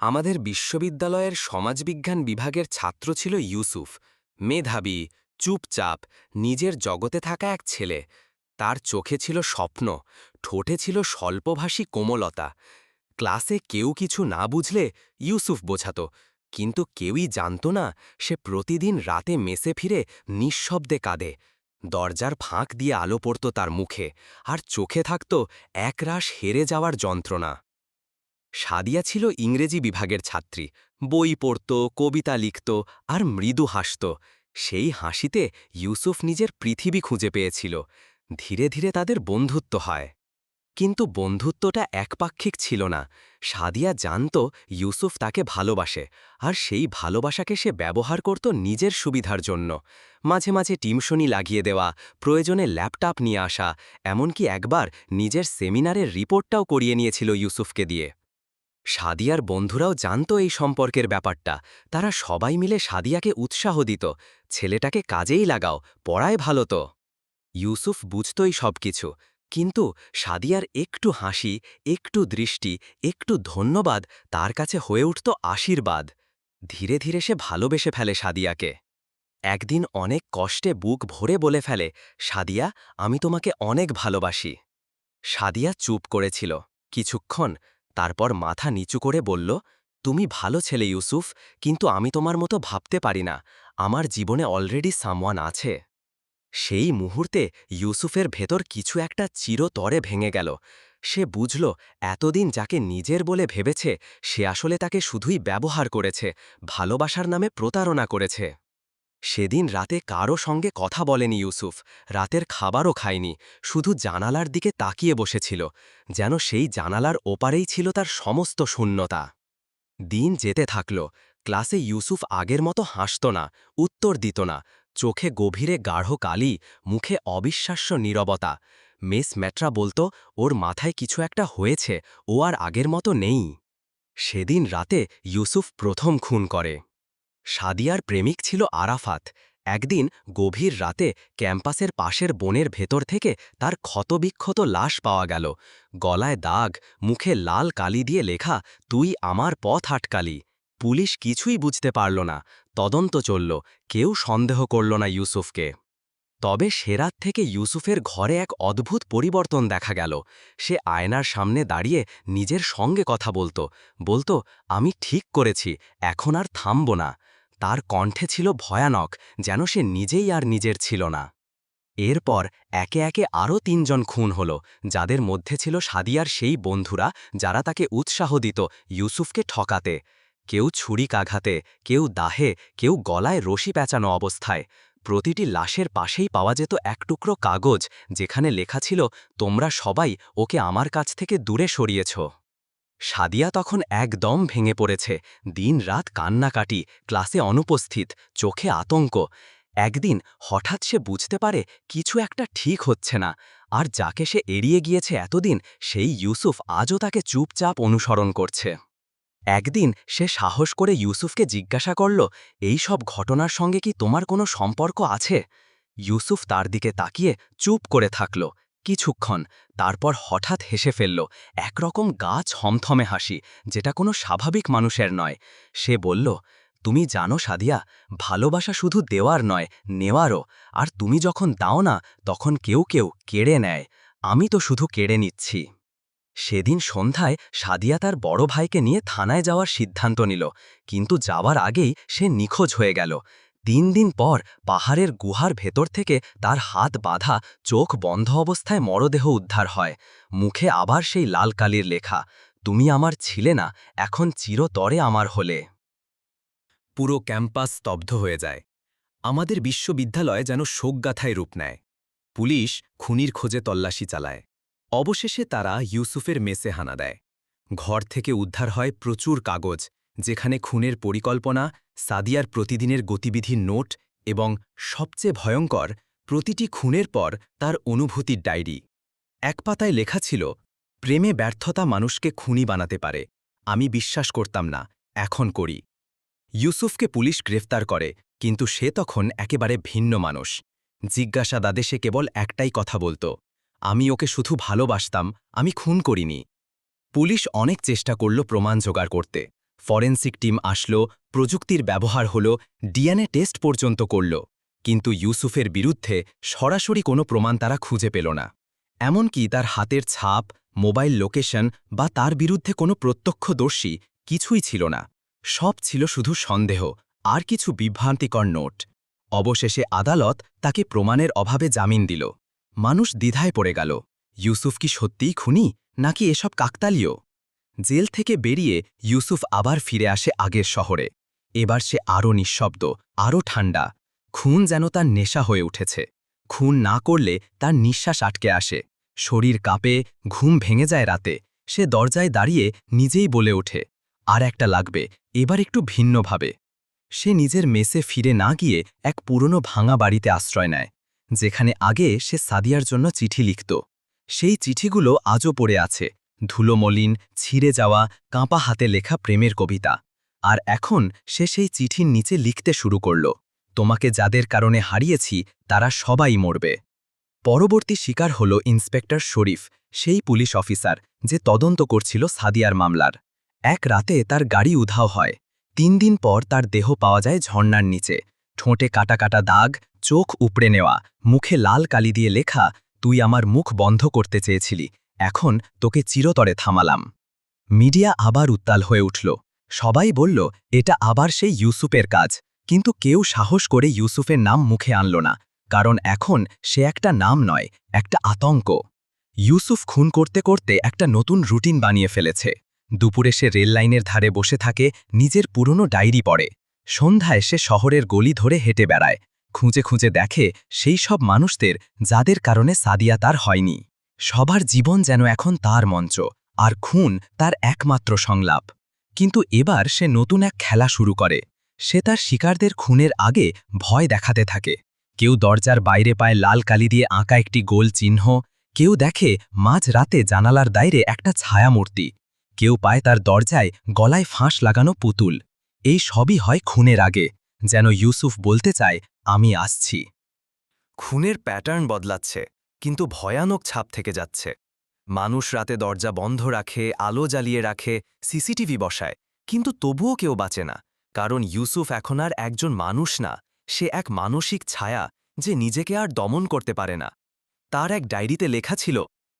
আমাদের বিশ্ববিদ্যালয়ের সমাজবিজ্ঞান বিভাগের ছাত্র ছিল ইউসুফ। মেধাবী, চুপচাপ, নিজের জগতে থাকা এক ছেলে। তার চোখে ছিল স্বপ্ন, ঠোঁটে ছিল স্বল্পভাষী কোমলতা। ক্লাসে কেউ কিছু না বুঝলে ইউসুফ বোঝাত, কিন্তু কেউই জানত না সে প্রতিদিন রাতে মেসে ফিরে নিঃশব্দে কাঁদে। দরজার ফাঁক দিয়ে আলো পড়ত তার মুখে, আর চোখে থাকত একরাশ হেরে যাওয়ার যন্ত্রণা। সাদিয়া ছিল ইংরেজি বিভাগের ছাত্রী। বই পড়ত, কবিতা লিখত আর মৃদু হাসত। সেই হাসিতে ইউসুফ নিজের পৃথিবী খুঁজে পেয়েছিল। ধীরে ধীরে তাদের বন্ধুত্ব হয়। কিন্তু বন্ধুত্বটা একপাক্ষিক ছিল না। সাদিয়া জানত ইউসুফ তাকে ভালোবাসে আর সেই ভালোবাসাকে সে ব্যবহার করত নিজের সুবিধার জন্য। মাঝে মাঝে টিমশনি লাগিয়ে দেওয়া, প্রয়োজনে ল্যাপটপ নিয়ে আসা, এমনকি একবার নিজের সেমিনারের রিপোর্টটাও করিয়ে নিয়েছিল ইউসুফকে দিয়ে। সাদিয়ার বন্ধুরাও জানত এই সম্পর্কের ব্যাপারটা। তারা সবাই মিলে সাদিয়াকে উৎসাহ দিত, ছেলেটাকে কাজেই লাগাও, পড়ায় ভালো তো। ইউসুফ বুঝতই সব কিছু, কিন্তু সাদিয়ার একটু হাসি, একটু দৃষ্টি, একটু ধন্যবাদ তার কাছে হয়ে উঠত আশীর্বাদ। ধীরে ধীরে সে ভালোবেসে ফেলে সাদিয়াকে। একদিন অনেক কষ্টে বুক ভরে বলে ফেলে, সাদিয়া, আমি তোমাকে অনেক ভালোবাসি। সাদিয়া চুপ করেছিল। কিছুক্ষণ তারপর মাথা নিচু করে বলল, তুমি ভালো ছেলে ইউসুফ, কিন্তু আমি তোমার মতো ভাবতে পারি না। আমার জীবনে অলরেডি সামওয়ান আছে সেই মুহূর্তে ইউসুফের ভেতর কিছু একটা চিরতরে ভেঙে গেল। সে বুঝল, এতদিন যাকে নিজের বলে ভেবেছে, সে আসলে তাকে শুধুই ব্যবহার করেছে, ভালোবাসার নামে প্রতারণা করেছে। সেদিন রাতে কারও সঙ্গে কথা বলেনি ইউসুফ, রাতের খাবারও খায়নি, শুধু জানালার দিকে তাকিয়ে বসেছিল, যেন সেই জানালার ওপারেই ছিল তার সমস্ত শূন্যতা। দিন যেতে থাকল, ক্লাসে ইউসুফ আগের মতো হাসত না, উত্তর দিত না, চোখে গভীরে গাঢ় কালি, মুখে অবিশ্বাস্য নীরবতা। মেস ম্যাট্রা বলতো, ওর মাথায় কিছু একটা হয়েছে, ও আর আগের মতো নেই। সেদিন রাতে ইউসুফ প্রথম খুন করে। সাদিয়ার প্রেমিক ছিল আরাফাত। একদিন গভীর রাতে ক্যাম্পাসের পাশের বনের ভেতর থেকে তার ক্ষতবিক্ষত লাশ পাওয়া গেল। গলায় দাগ, মুখে লাল কালি দিয়ে লেখা, তুই আমার পথ আটকালি। পুলিশ কিছুই বুঝতে পারল না। তদন্ত চলল। কেউ সন্দেহ করল না ইউসুফকে। তবে সেরাত থেকে ইউসুফের ঘরে এক অদ্ভুত পরিবর্তন দেখা গেল। সে আয়নার সামনে দাঁড়িয়ে নিজের সঙ্গে কথা বলতো। বলতো, আমি ঠিক করেছি, এখন আর থামব না। তার কণ্ঠে ছিল ভয়ানক, যেন সে নিজেই আর নিজের ছিল না। এরপর একে একে আরও তিনজন খুন হল, যাদের মধ্যে ছিল সাদিয়ার সেই বন্ধুরা যারা তাকে উৎসাহ দিত ইউসুফকে ঠকাতে। কেউ ছুরিকাঘাতে কেউ দাহে, কেউ গলায় রশি পেঁচানো অবস্থায়। প্রতিটি লাশের পাশেই পাওয়া যেত এক টুকরো কাগজ, যেখানে লেখা ছিল, তোমরা সবাই ওকে আমার কাছ থেকে দূরে সরিয়েছ। সাদিয়া তখন একদম ভেঙে পড়েছে। দিন রাত কান্নাকাটি, ক্লাসে অনুপস্থিত, চোখে আতঙ্ক। একদিন হঠাৎ সে বুঝতে পারে কিছু একটা ঠিক হচ্ছে না। আর যাকে সে এড়িয়ে গিয়েছে এতদিন, সেই ইউসুফ আজও তাকে চুপচাপ অনুসরণ করছে। একদিন সে সাহস করে ইউসুফকে জিজ্ঞাসা করল, এই সব ঘটনার সঙ্গে কি তোমার কোনো সম্পর্ক আছে? ইউসুফ তার দিকে তাকিয়ে চুপ করে থাকল। কিছুক্ষণ, তারপর হঠাৎ হেসে ফেলল, একরকম গা ছমথমে হাসি, যেটা কোনো স্বাভাবিক মানুষের নয়। সে বলল, তুমি জানো সাদিয়া, ভালোবাসা শুধু দেওয়ার নয়, নেওয়ারও। আর তুমি যখন দাও না, তখন কেউ কেউ কেড়ে নেয়। আমি তো শুধু কেড়ে নিচ্ছি। সেদিন সন্ধ্যায় সাদিয়া তার বড় ভাইকে নিয়ে থানায় যাওয়ার সিদ্ধান্ত নিল, কিন্তু যাওয়ার আগেই সে নিখোঁজ হয়ে গেল। তিন দিন পর পাহাড়ের গুহার ভেতর থেকে তার হাত বাঁধা চোখ বন্ধ অবস্থায় মরদেহ উদ্ধার হয়। মুখে আবার সেই লাল কালির লেখা, তুমি আমার ছিলে না, এখন চিরতরে আমার হলে। পুরো ক্যাম্পাস স্তব্ধ হয়ে যায়। আমাদের বিশ্ববিদ্যালয় যেন শোকগাথায় রূপ নেয়। পুলিশ খুনির খোঁজে তল্লাশি চালায়। অবশেষে তারা ইউসুফের মেসে হানা দেয়। ঘর থেকে উদ্ধার হয় প্রচুর কাগজ যেখানে খুনের পরিকল্পনা, সাদিয়ার প্রতিদিনের গতিবিধির নোট এবং সবচেয়ে ভয়ঙ্কর, প্রতিটি খুনের পর তার অনুভূতির ডায়েরি। এক পাতায় লেখা ছিল, প্রেমে ব্যর্থতা মানুষকে খুনি বানাতে পারে। আমি বিশ্বাস করতাম না, এখন করি। ইউসুফকে পুলিশ গ্রেফতার করে, কিন্তু সে তখন একেবারে ভিন্ন মানুষ। জিজ্ঞাসাদাদে সে কেবল একটাই কথা বলতো, আমি ওকে শুধু ভালোবাসতাম, আমি খুন করিনি। পুলিশ অনেক চেষ্টা করল প্রমাণ জোগাড় করতে। ফরেন্সিক টিম আসলো, প্রযুক্তির ব্যবহার হলো, ডিএনএ টেস্ট পর্যন্ত করল। কিন্তু ইউসুফের বিরুদ্ধে সরাসরি কোনো প্রমাণ তারা খুঁজে পেল না। এমনকি তার হাতের ছাপ, মোবাইল লোকেশন বা তার বিরুদ্ধে কোনো প্রত্যক্ষদর্শী কিছুই ছিল না। সব ছিল শুধু সন্দেহ, আর কিছু বিভ্রান্তিকর নোট। অবশেষে আদালত তাকে প্রমাণের অভাবে জামিন দিল। মানুষ দ্বিধায় পড়ে গেল। ইউসুফ কি সত্যিই খুনি, নাকি এসব কাকতালীয়? জেল থেকে বেরিয়ে ইউসুফ আবার ফিরে আসে আগের শহরে। এবার সে আরও নিঃশব্দ, আরও ঠান্ডা খুন যেন তার নেশা হয়ে উঠেছে। খুন না করলে তার নিঃশ্বাস আটকে আসে। শরীর কাঁপে, ঘুম ভেঙে যায় রাতে। সে দরজায় দাঁড়িয়ে নিজেই বলে ওঠে, আর একটা লাগবে, এবার একটু ভিন্নভাবে সে নিজের মেসে ফিরে না গিয়ে এক পুরনো ভাঙা বাড়িতে আশ্রয় নেয়, যেখানে আগে সে সাদিয়ার জন্য চিঠি লিখত। সেই চিঠিগুলো আজও পড়ে আছে ধুলোমলিন, ছিঁড়ে যাওয়া, কাঁপা হাতে লেখা প্রেমের কবিতা। আর এখন সে সেই চিঠির নিচে লিখতে শুরু করল। তোমাকে যাদের কারণে হারিয়েছি, তারা সবাই মরবে। পরবর্তী শিকার হল ইন্সপেক্টর শরীফ, সেই পুলিশ অফিসার, যে তদন্ত করছিল সাদিয়ার মামলার। এক রাতে তার গাড়ি উধাও হয়। তিন দিন পর তার দেহ পাওয়া যায় ঝর্ণার নিচে। ঠোঁটে কাটা কাটা দাগ, চোখ উপড়ে নেওয়া, মুখে লাল কালি দিয়ে লেখা, তুই আমার মুখ বন্ধ করতে চেয়েছিলি এখন তোকে চিরতরে থামালাম। মিডিয়া আবার উত্তাল হয়ে উঠল। সবাই বলল, এটা আবার সেই ইউসুফের কাজ। কিন্তু কেউ সাহস করে ইউসুফের নাম মুখে আনল না, কারণ এখন সে একটা নাম নয়, একটা আতঙ্ক। ইউসুফ খুন করতে করতে একটা নতুন রুটিন বানিয়ে ফেলেছে। দুপুরে সে রেল লাইনের ধারে বসে থাকে, নিজের পুরনো ডায়েরি পড়ে। সন্ধ্যায় সে শহরের গলি ধরে হেঁটে বেড়ায়। খুঁজে খুঁজে দেখে, সেই সব মানুষদের যাদের কারণে সাদিয়া তার হয়নি। সবার জীবন যেন এখন তার মঞ্চ, আর খুন তার একমাত্র সংলাপ। কিন্তু এবার সে নতুন এক খেলা শুরু করে। সে তার শিকারদের খুনের আগে ভয় দেখাতে থাকে। কেউ দরজার বাইরে পায় লাল কালি দিয়ে আঁকা একটি গোল চিহ্ন, কেউ দেখে মাঝ রাতে জানালার দায়রে একটা ছায়ামূর্তি, কেউ পায় তার দরজায় গলায় ফাঁস লাগানো পুতুল। এই সবই হয় খুনের আগে, যেন ইউসুফ বলতে চায়, আমি আসছি। খুনের প্যাটার্ন বদলাচ্ছে। কিন্তু ভয়ানক ছাপ থেকে যাচ্ছে। মানুষ রাতে দরজা বন্ধ রাখে, আলো জ্বালিয়ে রাখে, সিসিটিভি বসায়। কিন্তু তবুও কেউ বাঁচে না। কারণ ইউসুফ এখন আর একজন মানুষ না, সে এক মানসিক ছায়া যে নিজেকে আর দমন করতে পারে না। তার এক ডায়েরিতে লেখা ছিল,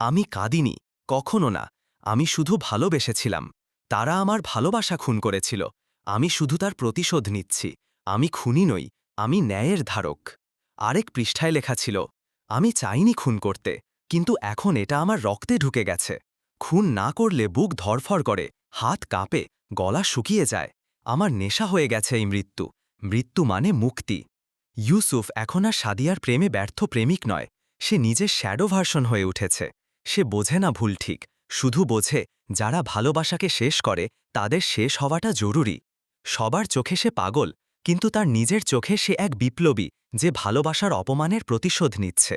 আমি কাঁদিনি, কখনো না। আমি শুধু ভালোবেসেছিলাম। তারা আমার ভালোবাসা খুন করেছিল। আমি শুধু তার প্রতিশোধ নিচ্ছি। আমি খুনি নই, আমি ন্যায়ের ধারক। আরেক পৃষ্ঠায় লেখা ছিল আমি চাইনি খুন করতে, কিন্তু এখন এটা আমার রক্তে ঢুকে গেছে। খুন না করলে বুক ধরফর করে, হাত কাঁপে, গলা শুকিয়ে যায়। আমার নেশা হয়ে গেছে এই মৃত্যু। মৃত্যু মানে মুক্তি। ইউসুফ এখন আর সাদিয়ার প্রেমে ব্যর্থ প্রেমিক নয়। সে নিজের শ্যাডো ভার্সন হয়ে উঠেছে। সে বোঝে না ভুল ঠিক। শুধু বোঝে, যারা ভালোবাসাকে শেষ করে, তাদের শেষ হওয়াটা জরুরি। সবার চোখে সে পাগল। কিন্তু তার নিজের চোখে সে এক বিপ্লবী যে ভালোবাসার অপমানের প্রতিশোধ নিচ্ছে।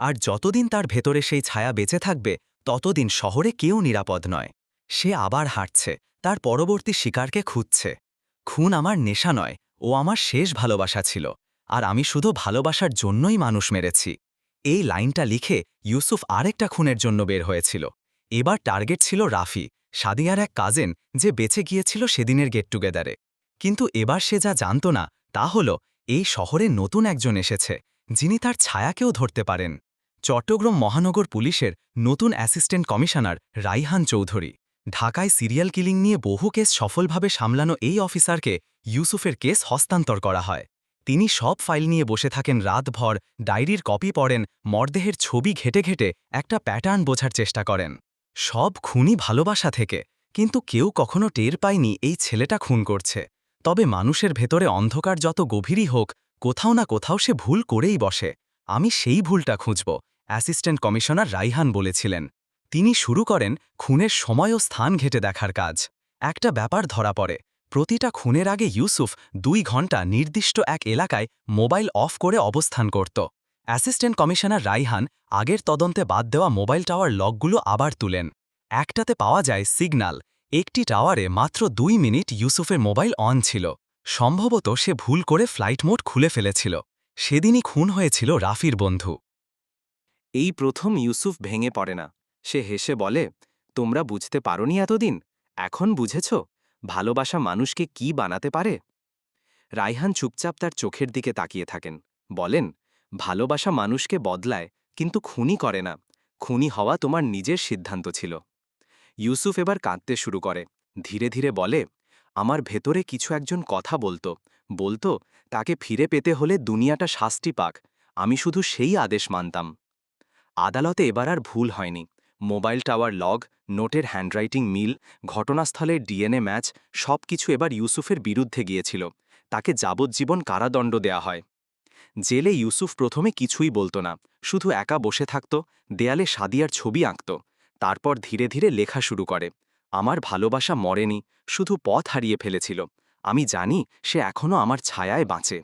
আর যতদিন তার ভেতরে সেই ছায়া বেঁচে থাকবে, ততদিন শহরে কেউ নিরাপদ নয়। সে আবার হাঁটছে তার পরবর্তী শিকারকে খুঁজছে। খুন আমার নেশা নয়, ও আমার শেষ ভালোবাসা ছিল, আর আমি শুধু ভালোবাসার জন্যই মানুষ মেরেছি। এই লাইনটা লিখে ইউসুফ আরেকটা খুনের জন্য বের হয়েছিল। এবার টার্গেট ছিল রাফি, সাদিয়ার এক কাজেন, যে বেঁচে গিয়েছিল সেদিনের গেট টুগেদারে। কিন্তু এবার সে যা জানত না, তা হল এই শহরে নতুন একজন এসেছে, যিনি তার ছায়াকেও ধরতে পারেন। চট্টগ্রাম মহানগর পুলিশের নতুন অ্যাসিস্ট্যান্ট কমিশনার রাইহান চৌধুরী, ঢাকায় সিরিয়াল কিলিং নিয়ে বহু কেস সফলভাবে সামলানো এই অফিসারকে ইউসুফের কেস হস্তান্তর করা হয়। তিনি সব ফাইল নিয়ে বসে থাকেন রাতভর, ডায়েরির কপি পড়েন, মরদেহের ছবি ঘেটে ঘেটে একটা প্যাটার্ন বোঝার চেষ্টা করেন। সব খুনই ভালোবাসা থেকে, কিন্তু কেউ কখনো টের পায়নি এই ছেলেটা খুন করছে। তবে মানুষের ভেতরে অন্ধকার যত গভীরই হোক, কোথাও না কোথাও সে ভুল করেই বসে। আমি সেই ভুলটা খুঁজব, অ্যাসিস্ট্যান্ট কমিশনার রাইহান বলেছিলেন। তিনি শুরু করেন খুনের সময় ও স্থান ঘেটে দেখার কাজ। একটা ব্যাপার ধরা পড়ে, প্রতিটা খুনের আগে ইউসুফ দুই ঘণ্টা নির্দিষ্ট এক এলাকায় মোবাইল অফ করে অবস্থান করত। অ্যাসিস্ট্যান্ট কমিশনার রাইহান আগের তদন্তে বাদ দেওয়া মোবাইল টাওয়ার লগগুলো আবার তুলেন। একটাতে পাওয়া যায় সিগন্যাল একটি টাওয়ারে মাত্র দুই মিনিট ইউসুফের মোবাইল অন ছিল। সম্ভবত সে ভুল করে ফ্লাইট মোড খুলে ফেলেছিল। সেদিনই খুন হয়েছিল রাফির বন্ধু। এই প্রথম ইউসুফ ভেঙে পড়ে না। সে হেসে বলে, তোমরা বুঝতে পারোনি এতদিন? এখন বুঝেছ? ভালোবাসা মানুষকে কি বানাতে পারে? রাইহান চুপচাপ তার চোখের দিকে তাকিয়ে থাকেন। বলেন, ভালোবাসা মানুষকে বদলায়, কিন্তু খুনি করে না। খুনি হওয়া তোমার নিজের সিদ্ধান্ত ছিল। ইউসুফ এবার কাঁদতে শুরু করে। ধীরে ধীরে বলে, আমার ভেতরে কিছু একজন কথা বলতো। বলতো, তাকে ফিরে পেতে হলে দুনিয়াটা শাস্তি পাক। আমি শুধু সেই আদেশ মানতাম। আদালতে এবার আর ভুল হয়নি। মোবাইল টাওয়ার লগ, নোটের হ্যান্ডরাইটিং মিল ঘটনাস্থলের ডিএনএ ম্যাচ সব কিছু এবার ইউসুফের বিরুদ্ধে গিয়েছিল। তাকে যাবজ্জীবন কারাদণ্ড দেয়া হয়। জেলে ইউসুফ প্রথমে কিছুই বলতো না। শুধু একা বসে থাকত, দেয়ালে সাদিয়ার ছবি আঁকত। তারপর ধীরে ধীরে লেখা শুরু করে। আমার ভালোবাসা মরেনি, শুধু পথ হারিয়ে ফেলেছিল। আমি জানি সে এখনও আমার ছায়ায় বাঁচে।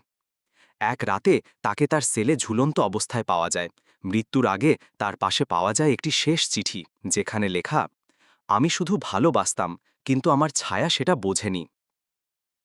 এক রাতে তাকে তার সেলে ঝুলন্ত অবস্থায় পাওয়া যায়। মৃত্যুর আগে তার পাশে পাওয়া যায় একটি শেষ চিঠি, যেখানে লেখা, আমি শুধু ভালোবাসতাম, কিন্তু আমার ছায়া সেটা বোঝেনি।